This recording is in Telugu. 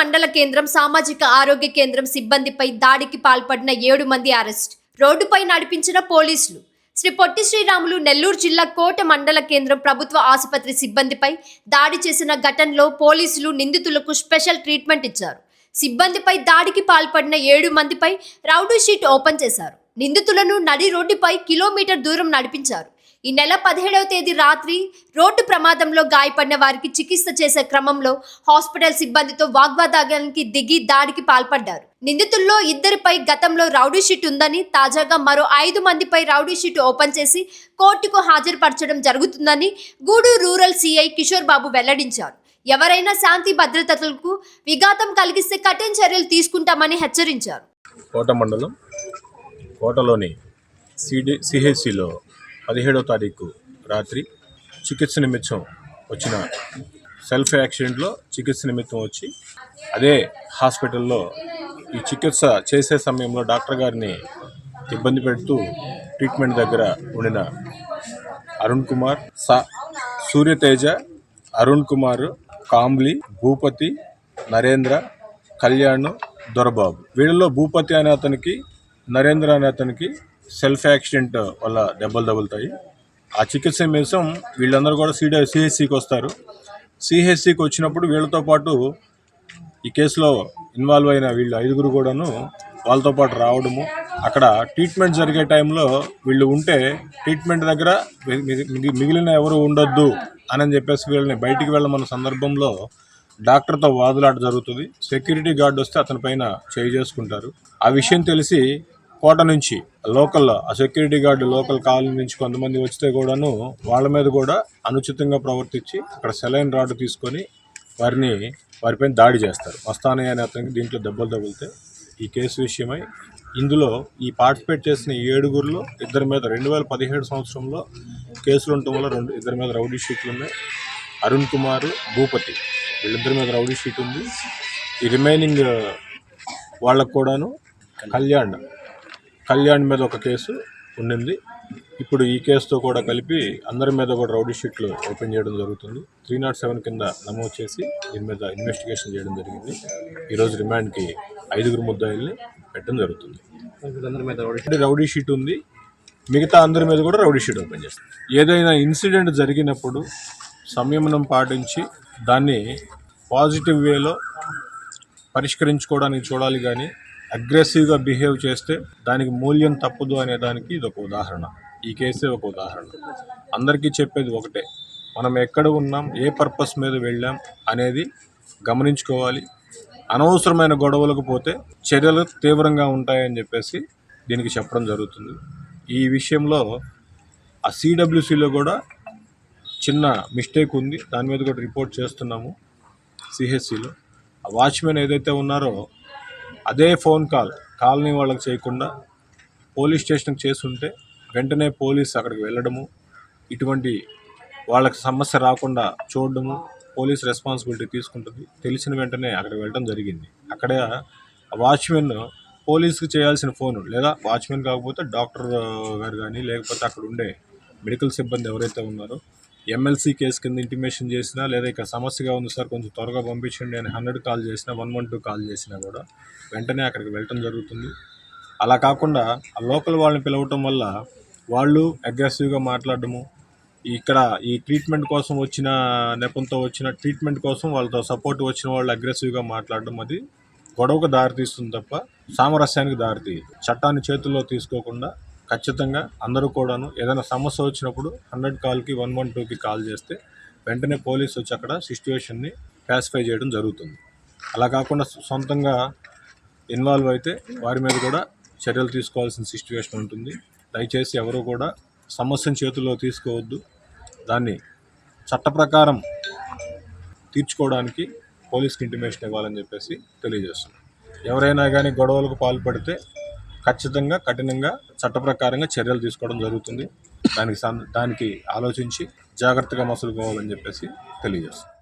మండల కేంద్రం సామాజిక ఆరోగ్య కేంద్రం సిబ్బందిపై దాడికి పాల్పడిన ఏడు మంది అరెస్ట్ రోడ్డుపై నడిపించిన పోలీసులు. శ్రీ పొట్టి శ్రీరాములు నెల్లూరు జిల్లా కోట మండల కేంద్రం ప్రభుత్వ ఆసుపత్రి సిబ్బందిపై దాడి చేసిన ఘటనలో పోలీసులు నిందితులకు స్పెషల్ ట్రీట్మెంట్ ఇచ్చారు. సిబ్బందిపై దాడికి పాల్పడిన ఏడు మందిపై రౌడీ షీట్ ఓపెన్ చేశారు. నిందితులను నడి రోడ్డుపై కిలోమీటర్ దూరం నడిపించారు. ఈ నెల పదిహేడవ తేదీ రాత్రి రోడ్డు ప్రమాదంలో గాయపడిన వారికి చికిత్స చేసే క్రమంలో హాస్పిటల్ సిబ్బందితో వాగ్వాదానికి దిగి దాడికి పాల్పడ్డారు. నిందితుల్లో ఇద్దరిపై గతంలో రౌడీ షీట్ ఉందని తాజాగా మరో ఐదు మందిపై రౌడీ షీట్ ఓపెన్ చేసి కోర్టుకు హాజరుపరచడం జరుగుతుందని గూడూరు రూరల్ సిఐ కిషోర్ బాబు వెల్లడించారు. ఎవరైనా శాంతి భద్రతలకు విఘాతం కలిగిస్తే కఠిన చర్యలు తీసుకుంటామని హెచ్చరించారు. కోట మండలం కోటలోని సిడి సిహెచ్సిలో పదిహేడో తారీఖు రాత్రి చికిత్స నిమిత్తం వచ్చిన సెల్ఫ్ యాక్సిడెంట్లో చికిత్స నిమిత్తం వచ్చి అదే హాస్పిటల్లో ఈ చికిత్స చేసే సమయంలో డాక్టర్ గారిని ఇబ్బంది పెడుతూ ట్రీట్మెంట్ దగ్గర ఉండిన అరుణ్ కుమార్ సా సూర్యతేజ అరుణ్ కుమార్ కాంబ్లీ భూపతి నరేంద్ర కళ్యాణ్ దొరబాబు. వీళ్ళలో భూపతి అనే అతనికి నరేంద్ర అనే అతనికి సెల్ఫ్ యాక్సిడెంట్ వల్ల దెబ్బలు తగులుతాయి. ఆ చికిత్స నిమిషం వీళ్ళందరూ కూడా సిడి సిహెచ్సికి వస్తారు. సిహెచ్సికి వచ్చినప్పుడు వీళ్ళతో పాటు ఈ కేసులో ఇన్వాల్వ్ అయిన వీళ్ళు ఐదుగురు కూడాను వాళ్ళతో పాటు రావడము. అక్కడ ట్రీట్మెంట్ జరిగే టైంలో వీళ్ళు ఉంటే ట్రీట్మెంట్ దగ్గర మిగి- మిగిలిన ఎవరు ఉండొద్దు అని చెప్పేసి వీళ్ళని బయటికి వెళ్ళమన్న సందర్భంలో డాక్టర్తో వాదులాట జరుగుతుంది. సెక్యూరిటీ గార్డ్ వస్తే అతని పైన చేయి చేసుకుంటారు. ఆ విషయం తెలిసి కోట నుంచి లోకల్ ఆ సెక్యూరిటీ గార్డు లోకల్ కాలనీ నుంచి కొంతమంది వస్తే కూడాను వాళ్ళ మీద కూడా అనుచితంగా ప్రవర్తించి అక్కడ సెలైన్ రాడ్ తీసుకొని వారిని వారిపైన దాడి చేస్తారు. మస్తానయ్య అనే అతనికి దీంట్లో దెబ్బలు తగిలితే ఈ కేసు విషయమై ఇందులో ఈ పార్టిసిపేట్ చేసిన ఏడుగురులో ఏడుగురిలో ఇద్దరి మీద రెండు వేల పదిహేడు సంవత్సరంలో కేసులు ఉండటం వల్ల రెండు ఇద్దరి మీద రౌడీ షీట్లు ఉన్నాయి. అరుణ్ కుమార్ భూపతి వీళ్ళిద్దరి మీద రౌడీ షీట్ ఉంది. ఈ రిమైనింగ్ వాళ్ళకు కూడాను కళ్యాణ్ కళ్యాణ్ మీద ఒక కేసు ఉండింది ఇప్పుడు ఈ కేసుతో కూడా కలిపి అందరి మీద కూడా రౌడీ షీట్లు ఓపెన్ చేయడం జరుగుతుంది. త్రీ నాట్ సెవెన్ కింద నమోదు చేసి దీని మీద ఇన్వెస్టిగేషన్ చేయడం జరిగింది. ఈరోజు రిమాండ్కి ఐదుగురు ముద్దాయిల్ని పెట్టడం జరుగుతుంది. రౌడీ షీట్ ఉంది. మిగతా అందరి మీద కూడా రౌడీ షీట్ ఓపెన్ చేస్తుంది. ఏదైనా ఇన్సిడెంట్ జరిగినప్పుడు సంయమనం పాటించి దాన్ని పాజిటివ్ వేలో పరిష్కరించుకోవడానికి చూడాలి కానీ అగ్రెసివ్గా బిహేవ్ చేస్తే దానికి మూల్యం తప్పదు అనే దానికి ఇది ఒక ఉదాహరణ. ఈ కేసే ఒక ఉదాహరణ. అందరికీ చెప్పేది ఒకటే. మనం ఎక్కడ ఉన్నాం ఏ పర్పస్ మీద వెళ్ళాం అనేది గమనించుకోవాలి. అనవసరమైన గొడవలకు పోతే చర్యలు తీవ్రంగా ఉంటాయని చెప్పేసి దీనికి చెప్పడం జరుగుతుంది. ఈ విషయంలో ఆ సిడబ్ల్యూసిలో కూడా చిన్న మిస్టేక్ ఉంది. దాని మీద కూడా రిపోర్ట్ చేస్తున్నాము. సిహెచ్సిలో. ఆ వాచ్మెన్ ఏదైతే ఉన్నారో అదే ఫోన్ కాల్. కాలనీ వాళ్ళకి చేయకుండా పోలీస్ స్టేషన్కి చేస్తుంటే వెంటనే పోలీస్ అక్కడికి వెళ్ళడము ఇటువంటి వాళ్ళకి సమస్య రాకుండా చూడడము పోలీస్ రెస్పాన్సిబిలిటీ తీసుకుంటుంది. తెలిసిన వెంటనే అక్కడికి వెళ్ళడం జరిగింది. అక్కడ వాచ్మెన్ పోలీస్కి చేయాల్సిన ఫోన్ లేదా వాచ్మెన్ కాకపోతే డాక్టర్ గారు కానీ లేకపోతే అక్కడ ఉండే మెడికల్ సిబ్బంది ఎవరైతే ఉన్నారో ఎమ్మెల్సీ కేసు కింద ఇంటిమేషన్ చేసినా లేదా ఇక్కడ సమస్యగా ఉంది సార్ కొంచెం త్వరగా పంపించండి అని హండ్రెడ్ కాల్ చేసినా వన్ వన్ టూ కాల్ చేసినా కూడా వెంటనే అక్కడికి వెళ్ళటం జరుగుతుంది. అలా కాకుండా ఆ లోకల్ వాళ్ళని పిలవటం వల్ల వాళ్ళు అగ్రెసివ్గా మాట్లాడడము ఇక్కడ ఈ ట్రీట్మెంట్ కోసం వచ్చిన నెపంతో వచ్చిన ట్రీట్మెంట్ కోసం వాళ్ళతో సపోర్ట్ వచ్చిన వాళ్ళు అగ్రెసివ్గా మాట్లాడడం అది గొడవకు దారితీస్తుంది తప్ప సామరస్యానికి దారితీయదు. చట్టాన్ని చేతుల్లో తీసుకోకుండా ఖచ్చితంగా అందరూ కూడాను ఏదైనా సమస్య వచ్చినప్పుడు హండ్రెడ్ కాల్కి వన్ వన్ టూకి కాల్ చేస్తే వెంటనే పోలీసు వచ్చి అక్కడ సిచ్యువేషన్ని క్లాసిఫై చేయడం జరుగుతుంది. అలా కాకుండా సొంతంగా ఇన్వాల్వ్ అయితే వారి మీద కూడా చర్యలు తీసుకోవాల్సిన సిచ్యువేషన్ ఉంటుంది. దయచేసి ఎవరు కూడా సమస్యను చేతుల్లో తీసుకోవద్దు. దాన్ని చట్ట ప్రకారం తీర్చుకోవడానికి పోలీస్కి ఇంటిమేషన్ ఇవ్వాలని చెప్పేసి తెలియజేస్తున్నాం. ఎవరైనా కానీ గొడవలకు పాల్పడితే ఖచ్చితంగా కఠినంగా చట్ట ప్రకారంగా చర్యలు తీసుకోవడం జరుగుతుంది. దానికి సం- దానికి ఆలోచించి జాగ్రత్తగా మసులుకోవాలని చెప్పేసి తెలియజేస్తుంది